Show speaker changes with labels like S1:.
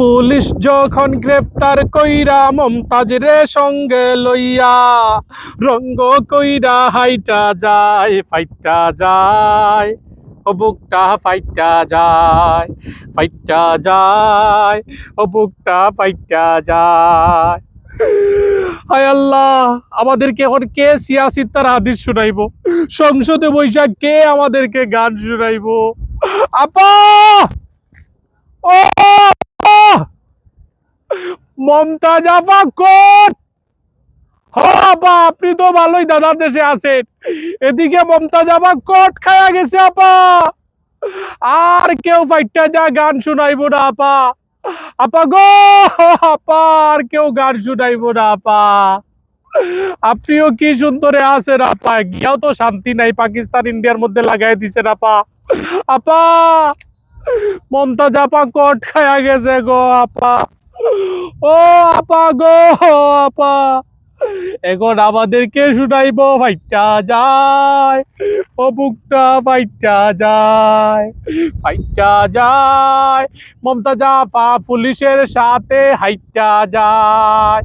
S1: Police যখন গ্রেফতার কইরা মমতাজ রে সঙ্গে লইয়া রঙ্গ কইরা হাইটা যায় ফাইটা যায়, ও বুকটা ফাইটা যায় ফাইটা যায়, ও বুকটা ফাইটা যায়। হায় আল্লাহ, আমাদেরকে এখন কে সিয়াসির তার হাদিস শুনাইবো? সংসদে বৈশাখ কে আমাদেরকে গান শুনাইবো? আপা ও মমতাজ আপা কোট। আপা আপনি তো ভালোই দাদা দেশে আছেন। এদিকে মমতাজ আপা কোট খায়া গেছে, আপা। আর কেউ ফাইটটা যা গান শুনাইবো না, আপা। আপা গো, আপা, আর কেউ গান শুনাইবো না, আপা। আপনিও কি সুন্দরে আছেন, আপা? গিয়াও তো শান্তি নাই, পাকিস্তান, ইন্ডিয়ার মধ্যে লাগাই দিছেন, আপা। আপা, মমতাজ আপা কট খায়া গেছে গো, আপা। ও আপা গো আপা। এখন আমাদেরকে শুনাইব ফাইটা যায়। ও বুকটা ফাইটা যায়। ফাইটা যায়। মমতাজা পা পুলিশের সাথে হাইটা যায়।